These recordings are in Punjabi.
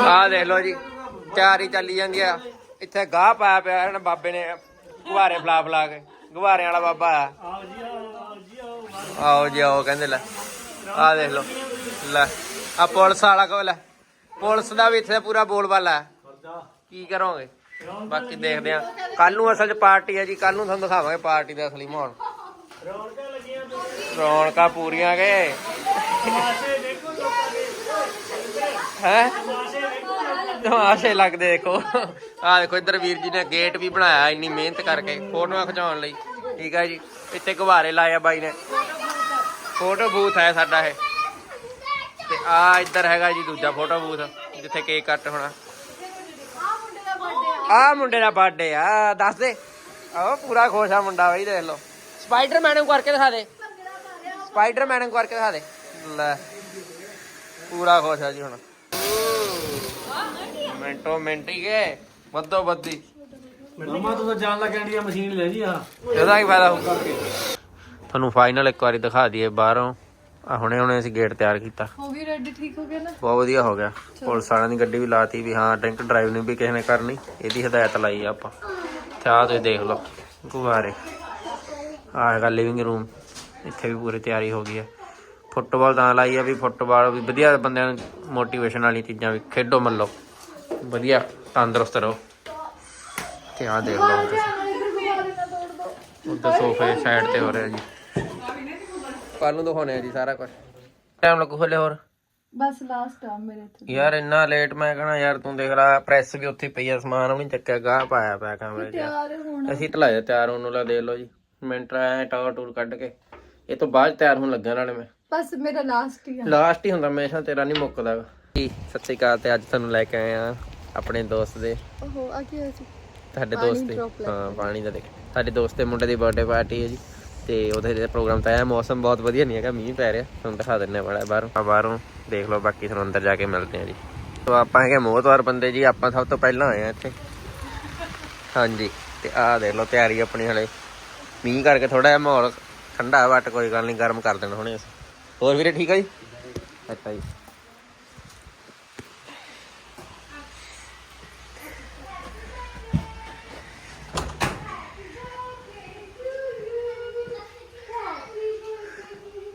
ਆ ਦੇਖ ਲਓ ਜੀ ਤਿਆਰੀ ਚੱਲੀ ਜਾਂਦੀ ਆ। ਇੱਥੇ ਗਾਹ ਪਾਇਆ ਪਿਆ ਇਹਨਾਂ ਬਾਬੇ ਨੇ ਗੁਬਾਰੇ ਫਲਾ ਫਲਾ ਕੇ ਗੁਬਾਰਿਆਂ ਵਾਲਾ ਬਾਬਾ ਆ। ਆਓ ਜੀ ਆਓ ਕਹਿੰਦੇ ਲੈ ਆ ਦੇਖ ਲਓ ਲੈ ਆ ਪੁਲਿਸ ਵਾਲਾ ਕੋਲ ਲੈ ਪੁਲਿਸ ਦਾ ਵੀ ਇੱਥੇ ਪੂਰਾ ਬੋਲਬਾਲਾ ਹੈ। ਕੀ ਕਰੋਗੇ? ਬਾਕੀ ਦੇਖਦੇ ਆ। ਕੱਲ ਨੂੰ ਅਸਲ 'ਚ ਪਾਰਟੀ ਹੈ ਜੀ ਕੱਲ ਨੂੰ ਤੁਹਾਨੂੰ ਦਿਖਾਵਾਂਗੇ ਪਾਰਟੀ ਦਾ ਅਸਲੀ ਮਾਹੌਲ। ਰੌਣਕਾਂ ਪੂਰੀਆਂ ਗਏ ਹੈ? ਤਮਾਸ਼ੇ ਲੱਗਦੇ ਦੇਖੋ। ਆ ਦੇਖੋ ਇੱਧਰ ਵੀਰ ਜੀ ਨੇ ਗੇਟ ਵੀ ਬਣਾਇਆ ਇੰਨੀ ਮਿਹਨਤ ਕਰਕੇ ਫੋਟੋਆਂ ਖਿਚਾਉਣ ਲਈ। ਠੀਕ ਹੈ ਜੀ ਇੱਥੇ ਗੁਬਾਰੇ ਲਾਏ ਆ ਬਾਈ ਨੇ। ਫੋਟੋ ਬੂਥ ਹੈ ਸਾਡਾ ਇਹ। ਤੇ ਆ ਇੱਧਰ ਹੈਗਾ ਜੀ ਦੂਜਾ ਫੋਟੋ ਬੂਥ ਜਿੱਥੇ ਕੇਕ ਕੱਟ ਹੋਣਾ। ਆ ਮੁੰਡੇ ਦਾ ਬਰਥਡੇ ਆ ਦੱਸ ਦੇ। ਆਹ ਪੂਰਾ ਖੁਸ਼ ਆ ਮੁੰਡਾ ਬਈ ਦੇਖ ਲਓ। ਸਪਾਈਡਰਮੈਨ ਨੂੰ ਕਰਕੇ ਦਿਖਾ ਦੇ। ਸਪਾਈਡਰਮੈਨ ਨੂੰ ਕਰਕੇ ਦਿਖਾ ਦੇ। ਲੈ ਪੂਰਾ ਖੁਸ਼ ਆ ਜੀ ਹੁਣ। ਮਿੰਟੋ ਮਿੰਟ ਹੀ ਗਏ ਵੱਧੋ ਵੱਧੀ। ਮਾਮਾ ਤੂੰ ਤਾਂ ਜਾਣ ਲੱਗਿਆ ਇੰਡੀਆ ਮਸ਼ੀਨ ਲੈ ਜੀ ਆ। ਇਹਦਾ ਕੀ ਫਾਇਦਾ ਹੋਊਗਾ ਤੁਹਾਨੂੰ ਫਾਈਨਲ ਇੱਕ ਵਾਰੀ ਦਿਖਾ ਦਈਏ ਬਾਹਰੋਂ। ਆ ਹੁਣੇ ਹੁਣੇ ਅਸੀਂ ਗੇਟ ਤਿਆਰ ਕੀਤਾ। ਹੋ ਗਈ ਰੈਡੀ ਠੀਕ ਹੋ ਗਿਆ ਨਾ? ਬਹੁਤ ਵਧੀਆ ਹੋ ਗਿਆ। ਪੁਲਿਸ ਵਾਲਿਆਂ ਦੀ ਗੱਡੀ ਵੀ ਲਾਤੀ ਵੀ ਹਾਂ ਡਰਿੰਕ ਡਰਾਈਵ ਨਹੀਂ ਵੀ ਕਿਸੇ ਨੇ ਕਰਨੀ। ਇਹਦੀ ਹਦਾਇਤ ਲਾਈ ਆ ਆਪਾਂ। ਤੇ ਆਹ ਤੁਸੀਂ ਦੇਖ ਲਓ ਗੁਬਾਰੇ। ਆਹ ਹੈਗਾ ਲਿਵਿੰਗ ਰੂਮ ਇੱਥੇ ਵੀ ਪੂਰੀ ਤਿਆਰੀ ਹੋ ਗਈ ਹੈ ਫੁੱਟਬਾਲ ਤਾਂ ਲਾਈ ਆ ਵੀ ਫੁੱਟਬਾਲ ਵੀ ਵਧੀਆ ਬੰਦਿਆਂ ਨੂੰ ਮੋਟੀਵੇਸ਼ਨ ਵਾਲੀ ਚੀਜ਼ਾਂ ਵੀ ਖੇਡੋ ਮੱਲੋ। ਵਧੀਆ ਤੰਦਰੁਸਤ ਰਹੋ। ਤੇ ਆਹ ਦੇਖ ਲਓ। ਤੁਸੀਂ ਉੱਧਰ ਸੋਫੇ ਸਾਈਡ ਤੇ ਹੋ ਰਿਹਾ ਜੀ। ਕੱਲ ਨੂੰ ਦਿਖਾਉਣੇ ਆ ਜੀ ਸਾਰਾ ਕੁਝ ਟਾਈਮ ਲੱਗੂ ਹਲੇ ਹੋਰ? ਬਸ ਲਾਸਟ ਆ ਮੇਰੇ ਯਾਰ ਇੰਨਾ ਲੇਟ ਮੈਂ ਕਹਣਾ ਯਾਰ ਤੂੰ ਦੇਖ ਲੈ ਪ੍ਰੈਸ ਵੀ ਉੱਥੇ ਪਈ ਆ ਸਮਾਨ ਵੀ ਨੀ ਚੱਕਿਆ ਗਾਹ ਪਾਇਆ ਪਿਆ ਕਮਰੇ 'ਚ ਅਸੀਂ ਢਲਾਇਆ ਤਿਆਰ ਹੋਣ ਨੂੰ ਲਾ ਦੇ ਲਓ ਜੀ। ਮਿੰਟ ਆਇਆ ਟਾਵਰ ਟੂਰ ਕੱਢ ਕੇ। ਇਹ ਤੋਂ ਬਾਅਦ ਤਿਆਰ ਹੋਣ ਲੱਗਾ ਨਾਲੇ ਮੈਂ। ਬਸ ਮੇਰਾ ਲਾਸਟ ਹੀ ਆ। ਲਾਸਟ ਹੀ ਹੁੰਦਾ ਹਮੇਸ਼ਾ ਤੇਰਾ ਨਹੀਂ ਮੁੱਕਦਾ। ਜੀ ਸਤਿ ਸ਼੍ਰੀ ਅਕਾਲ ਤੇ ਅੱਜ ਤੁਹਾਨੂੰ ਲੈ ਕੇ ਆਏ ਆ ਆਪਣੇ ਦੋਸਤ ਦੇ। ਓਹੋ ਆ ਕੀ ਹੋਇਆ ਜੀ ਤੁਹਾਡੇ ਦੋਸਤ ਦੇ। ਹਾਂ ਪਾਣੀ ਦਾ ਦੇਖ। ਸਾਡੇ ਦੋਸਤ ਦੇ ਮੁੰਡੇ ਦੀ ਬਰਥਡੇ ਪਾਰਟੀ ਹੈ ਜੀ। ਤੇ ਉਹਦੇ ਦੇ ਪ੍ਰੋਗਰਾਮ ਤਾਂ ਆਇਆ ਮੌਸਮ ਬਹੁਤ ਵਧੀਆ ਨਹੀਂ ਹੈਗਾ ਮੀਂਹ ਪੈ ਰਿਹਾ। ਤੁਹਾਨੂੰ ਦਿਖਾ ਦਿੰਨੇ ਆ ਬੜਾ ਬਾਹਰੋਂ। ਆ ਬਾਹਰੋਂ ਦੇਖ ਲਓ ਬਾਕੀ ਤੁਹਾਨੂੰ ਅੰਦਰ ਜਾ ਕੇ ਮਿਲਦੇ ਆ ਜੀ। ਤੋ ਆਪਾਂ ਹੈਗੇ ਮੋਹਤਵਾਰ ਬੰਦੇ ਜੀ ਆਪਾਂ ਸਭ ਤੋਂ ਪਹਿਲਾਂ ਆਏ ਆ ਇੱਥੇ। ਹਾਂਜੀ ਤੇ ਆਹ ਦੇਖ ਲਓ ਤਿਆਰੀ ਆਪਣੀ ਹਲੇ। ਮੀਂਹ ਕਰਕੇ ਥੋੜਾ ਜਿਹਾ ਮਾਹੌਲ ਠੰਡਾ ਬਟ ਕੋਈ ਗੱਲ ਨਹੀਂ ਗਰਮ ਕਰ ਦੇਣਾ ਹੁਣੇ ਅਸੀਂ। ਹੋਰ ਵੀਰੇ ਠੀਕ ਆ ਜੀ? ਅੱਛਾ ਜੀ।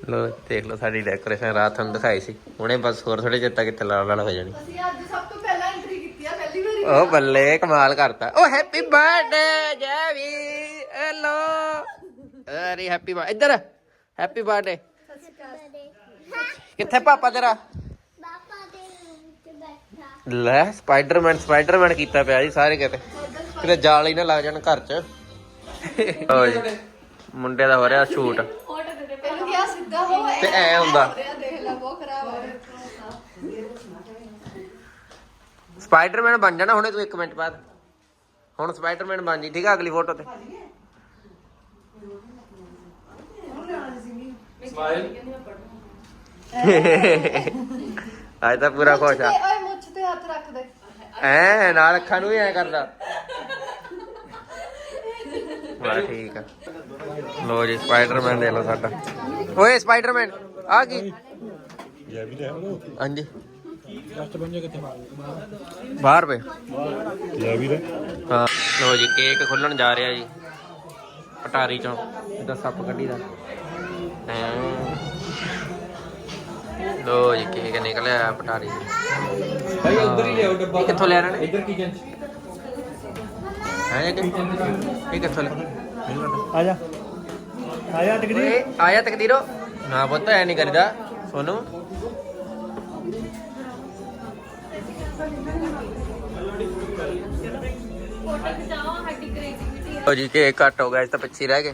ਲੋ ਦੇਖ ਲਓ ਸਾਡੀ ਡੈਕੋਰੇਸ਼ਨ ਰਾਤ ਤੁਹਾਨੂੰ ਦਿਖਾਈ ਸੀ। ਹੁਣੇ ਬਸ ਹੋਰ ਥੋੜੇ ਚਿਰ ਤੱਕ ਇੱਥੇ ਲਾਲ ਲਾਲ ਹੋ ਜਾਣੀ। ਅਸੀਂ ਅੱਜ ਸਭ ਤੋਂ ਪਹਿਲਾਂ ਐਂਟਰੀ ਕੀਤੀ ਆ ਪਹਿਲੀ ਵਾਰੀ ਓ ਬੱਲੇ ਕਮਾਲ ਕਰਤਾ। ਓ ਹੈਪੀ ਬਰਥਡੇ ਜੈਵੀ। ਹੈਲੋ ਅਰੇ ਹੈਪੀ ਬਰਥਡੇ ਇੱਧਰ ਹੈਪੀ ਬਰਥਡੇ ਕਿੱਥੇ ਪਾਪਾ ਤੇਰਾ? ਲੈ ਸਪਾਈਡਰਮੈਨ ਸਪਾਈਡਰਮੈਨ ਕੀਤਾ ਪਿਆ ਜੀ ਸਾਰੇ ਕਿਤੇ। ਕਿਤੇ ਜਾਲ ਹੀ ਨਾ ਲੱਗ ਜਾਣ ਘਰ 'ਚ। ਮੁੰਡੇ ਦਾ ਹੋ ਰਿਹਾ ਸ਼ੂਟ। ਪਹਿਲਾਂ ਗਿਆ ਸਿੱਧਾ ਹੋ। ਤੇ ਐ ਹੁੰਦਾ। ਦੇਖ ਲੈ ਬਹੁਤ ਖਰਾਬ ਹੋ ਰਿਹਾ। ਸਪਾਈਡਰਮੈਨ ਬਣ ਜਾਣਾ ਹੁਣੇ ਤੂੰ 1 ਮਿੰਟ ਬਾਅਦ। ਹੁਣ ਸਪਾਈਡਰਮੈਨ ਬਣ ਜੀ ਠੀਕ ਆ ਅਗਲੀ ਫੋਟੋ ਤੇ। ਅੱਜ ਤਾਂ ਪੂਰਾ ਖੁਸ਼ ਆ। ਓਏ ਮੁੱਛ ਤੇ ਹੱਥ ਰੱਖ ਦੇ। ਐ ਨਾਲ ਅੱਖਾਂ ਨੂੰ ਵੀ ਐ ਕਰਦਾ। ਬੜਾ ਠੀਕ ਆ। ਲੋ ਜੀ ਸਪਾਈਡਰਮੈਨ ਦੇ ਲੋ ਸਾਡਾ। ਓਏ ਸਪਾਈਡਰਮੈਨ ਆ ਕੀ? ਹਾਂਜੀ। ਬਾਹਰ ਪੇ ਹਾਂ ਲੋ ਜੀ ਕੇਕ ਖੁੱਲਣ ਜਾ ਰਿਹਾ ਜੀ। ਪਟਾਰੀ ਚੋਂ ਇਹਦਾ ਸੱਪ ਕੱਢੀ ਦਾ। ਲੋ ਜੀ ਕੇਕ ਨਿਕਲਿਆ ਪਟਾਰੀ ਚੋਂ ਭਾਈ ਉਧਰ ਹੀ ਲਿਆਓ ਡੱਬਾ। ਇਹ ਕਿੱਥੋਂ ਲਿਆ ਇਹਨਾਂ ਨੇ? ਇੱਧਰ ਕਿਚਨ ਹੈ ਕਿ ਇਹ ਕਿੱਥੋਂ ਲਿਆ ਆ ਜਾ ਆ ਜਾ ਟਿਕਦੀ ਓਏ ਆਇਆ ਤਕਦੀਰੋ। ਨਾ ਪੁੱਤ, ਐ ਨਹੀਂ ਕਰੀਦਾ। ਸੋਨੂੰ। ਉਹ ਜੀ ਕੇ ਘੱਟ ਹੋ ਗਿਆ, ਇਸ ਤਾਂ ਪਿੱਛੇ ਹੀ ਰਹਿ ਗਏ।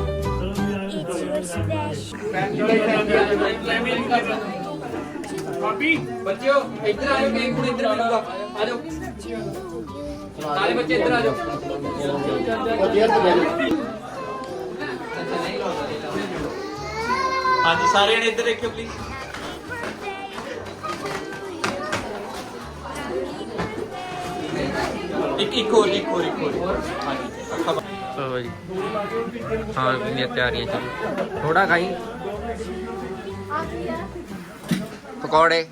It's ਬੱਚਿਓ ਇੱਧਰ ਆਜੋ ਕੇਕ ਹੁਣ ਇੱਧਰ ਮਿਲੂਗਾ ਆਜੋ ਸਾਰੇ ਬੱਚੇ ਇੱਧਰ ਆਜੋ ਹਾਂਜੀ ਸਾਰੇ ਜਣੇ ਇੱਧਰ ਦੇਖਿਓ ਪਲੀਜ਼ ਇੱਕ ਇੱਕ ਹੋਰ ਇੱਕ ਹੋਰ ਇੱਕ ਹੋਰ। ਹਾਂਜੀ। ਅੱਖਾਂ ਜੀ ਹਾਂ, ਕਿੰਨੀਆਂ ਤਿਆਰੀਆਂ ਚੱਲ ਥੋੜਾ ਖਾਈ। ਪਕੌੜੇ।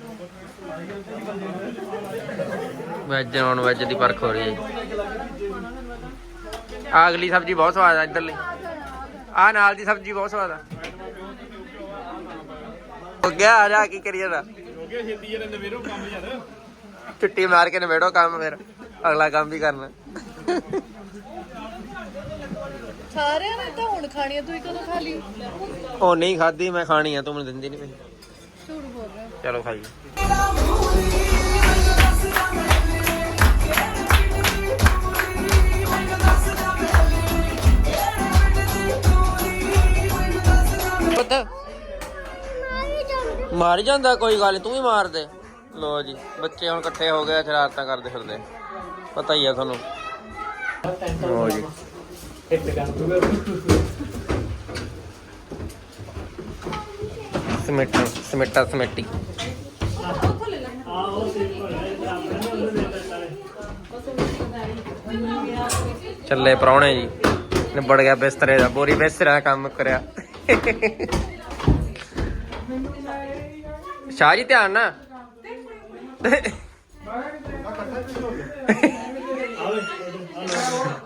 ਵੈਜ ਨੌਨ ਵੈਜ ਦੀ ਪਰਖ ਹੋ ਰਹੀ ਹੈ ਜੀ। ਅਗਲੀ ਸਬਜ਼ੀ ਬਹੁਤ ਸਵਾਦ ਆ, ਇੱਧਰਲੀ। ਆ ਨਾਲ ਦੀ ਸਬਜ਼ੀ ਬਹੁਤ ਸਵਾਦ ਆ। ਹੋ ਗਿਆ, ਆ ਜਾ, ਕੀ ਕਰੀਏ ਦਾ ਹੋ ਗਿਆ ਛੇਤੀ ਜਰਾ ਨਵੇਰੋ ਕੰਮ ਯਾਰ ਛੁੱਟੀ ਮਾਰ ਕੇ ਨਿਬੇੜੋ ਕੰਮ ਫਿਰ। ਅਗਲਾ ਕੰਮ ਵੀ ਕਰਨਾ। ਸਾਰਿਆਂ ਨੇ ਤਾਂ ਹੁਣ ਖਾਣੀ ਆ ਤੂੰ ਕਦੋਂ ਖਾ ਲਈ? ਉਹ ਨਹੀਂ ਖਾਦੀ ਮੈਂ ਖਾਣੀ ਆ ਤੂੰ ਮੈਨੂੰ ਦਿੰਦੀ ਨਹੀਂ ਪਈ। ਝੂਠ ਬੋਲ ਰਿਹਾ। ਚਲੋ ਖਾਈਏ ਪੁੱਤ। ਮਾਰ ਜਾਂਦਾ ਕੋਈ ਗੱਲ ਨੀ, ਤੂੰ ਵੀ ਮਾਰ ਦੇ। ਲੋ ਜੀ ਬੱਚੇ ਹੁਣ ਇਕੱਠੇ ਹੋ ਗਏ ਸ਼ਰਾਰਤਾਂ ਕਰਦੇ ਫਿਰਦੇ। ਪਤਾ ਹੀ ਆ ਤੁਹਾਨੂੰ। ਜੀ ਸਮਿਟਾ ਸਮਿਟਾ ਸਮਿਟੀ ਚੱਲੇ ਪ੍ਰਾਹੁਣੇ ਜੀ। ਨਿਬੜ ਗਿਆ ਬਿਸਤਰੇ ਦਾ। ਬੋਰੀ ਬਿਸਤਰਾ ਦਾ ਕੰਮ ਕਰਿਆ। ਸ਼ਾਹ ਜੀ ਧਿਆਨ ਨਾ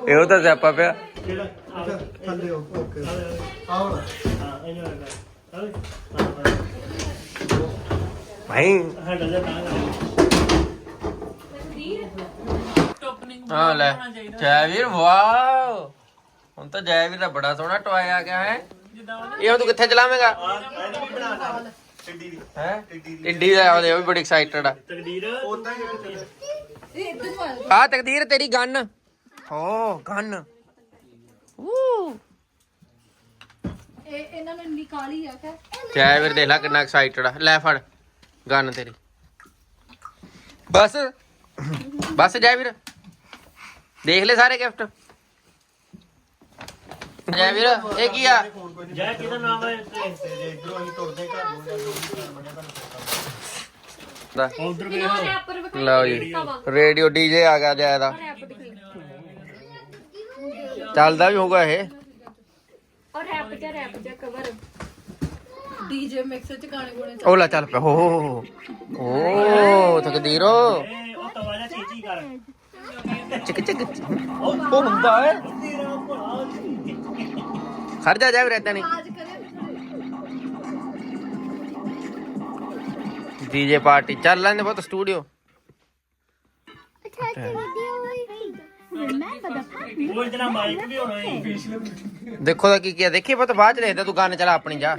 ਇਹੋ ਤਾਂ ਸਿਆਪਾ ਪਿਆ। ਭਾਈ। ਹਾਂ ਲੈ। ਜੈਵੀਰ ਵਾਓ। ਹੁਣ ਤਾਂ ਜੈਵੀਰ ਦਾ ਬੜਾ ਸੋਹਣਾ ਟੋਏ ਆ ਗਿਆ ਹੈ। ਇਹ ਹੁਣ ਤੂੰ ਕਿੱਥੇ ਚਲਾਵੇਂਗਾ? ਹੈ? ਟਿੱਡੀ ਦਾ ਉਹਦੇ ਉਹ ਵੀ ਬੜੀ ਐਕਸਾਈਟਡ ਆ। ਇਹ ਇੱਧਰ ਨੂੰ ਆ ਆ ਤਕਦੀਰ ਤੇਰੀ ਗਨ। ਹੋ ਗਨ। ਊ ਇਹ ਇਹਨਾਂ ਨੂੰ ਇੰਨੀ ਕਾਲੀ ਆ ਕਿ ਜੈਵੀਰ ਦੇਖ ਲੈ ਕਿੰਨਾ ਐਕਸਾਈਟਡ ਆ। ਲੈ ਫੜ ਗਨ ਤੇਰੀ। ਬਸ ਬਸ ਜੈਵੀਰ ਦੇਖ ਲੈ ਸਾਰੇ ਗਿਫਟ ਜੈਵੀਰ ਇਹ ਕੀ ਆ? ਜੈ ਕਿਹਦਾ ਨਾਮ ਹੈ ਦਾ ਉਧਰ ਗਏ ਲਓ ਜੀ। ਰੇਡੀਓ ਡੀਜੇ ਆ ਗਿਆ ਜੈ ਦਾ। ਚੱਲਦਾ ਵੀ ਹੋਊਗਾ ਇਹ। ਔਰ ਰੈਪ ਜਾਂ ਰੈਪ ਜਾਂ ਕਵਰ ਡੀਜੇ ਮਿਕਸਰ ਚ ਗਾਣੇ ਗੋਣੇ ਉਹ ਚੱਲ ਪਿਆ ਹੋ ਹੋ ਹੋ ਓ ਤਕਦੀਰੋ। ਚਿਕ ਚਿਕ। ਉਹ ਹੁੰਦਾ ਹੈ ਖੜ ਜਾ ਜਾ ਰਹਿਤਾ ਨਹੀਂ। ਡੀਜੇ ਪਾਰਟੀ ਚੱਲ ਲੈਂਦੇ ਬਹੁਤ ਸਟੂਡੀਓ ਅੱਛਾ ਅੱਛਾ Remember the party. ਉਹ ਇਤਨਾ ਮਾਈਕ ਵੀ ਹੋਣਾ ਹੈ। ਦੇਖੋ ਤਾਂ ਕੀ ਕੀ ਦੇਖੀ ਪਤਾ ਬਾਅਦ ਚ ਦੇਖਦਾ ਤੂੰ ਗਾਣੇ ਚਲਾ ਆਪਣੀ ਜਾ।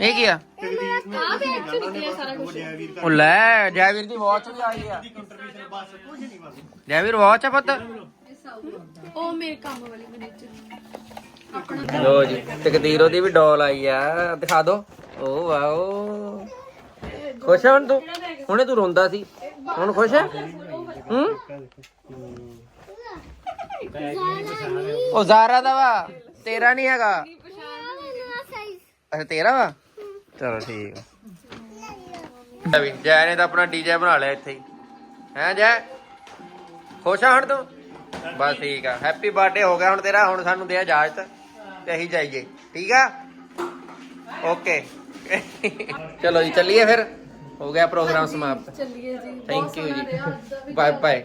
ਇਹ ਕੀ ਆ? ਉਹ ਲੈ ਜੈਵੀਰ ਦੀ ਵਾਚ ਵੀ ਆਈ ਆ। ਜੈਵੀਰ ਵਾਚ ਆ ਪਤਾ। ਉਹ ਮੇਰੇ ਕੰਮ ਵਾਲੀ ਮੇਰੇ ਚ ਲੋ ਜੀ ਤਕਦੀਰੋ ਦੀ ਵੀ ਡੋਲ ਆਈ ਆ। ਦਿਖਾ ਦੋ। ਓ ਵਾਓ। ਖੁਸ਼ ਆ ਹੁਣ ਤੂੰ? ਹੁਣੇ ਤੂੰ ਰੋਂਦਾ ਸੀ। ਹੁਣ ਖੁਸ਼ ਹੈ? ਹੂੰ ਉਹ ਜ਼ਾਰਾ ਦਾ ਵਾ, ਤੇਰਾ ਨਹੀਂ ਹੈਗਾ। ਅੱਛਾ, ਤੇਰਾ ਵਾ? ਚਲੋ ਠੀਕ ਆ। ਵੀ, ਜੈ ਨੇ ਤਾਂ ਆਪਣਾ ਡੀਜੇ ਬਣਾ ਲਿਆ ਇੱਥੇ ਹੀ। ਹੈ ਜੈ? ਖੁਸ਼ ਆ ਹੁਣ ਤੂੰ? ਬਸ ਠੀਕ ਆ। ਹੈਪੀ ਬਰਥਡੇ ਹੋ ਗਿਆ ਹੁਣ ਤੇਰਾ, ਹੁਣ ਸਾਨੂੰ ਦੇ ਇਜਾਜ਼ਤ ਤੇ ਅਸੀਂ ਜਾਈਏ। ਠੀਕ ਆ? ਓਕੇ ਚਲੋ ਜੀ, ਚੱਲੀਏ ਫਿਰ। ਹੋ ਗਿਆ ਪ੍ਰੋਗਰਾਮ ਸਮਾਪਤ। ਚੱਲੀਏ ਜੀ। ਥੈਂਕ ਯੂ ਜੀ। Bye bye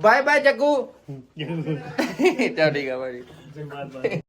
bye bye Jaggu. ਚਲ ਠੀਕ ਆ ਭਾਜੀ।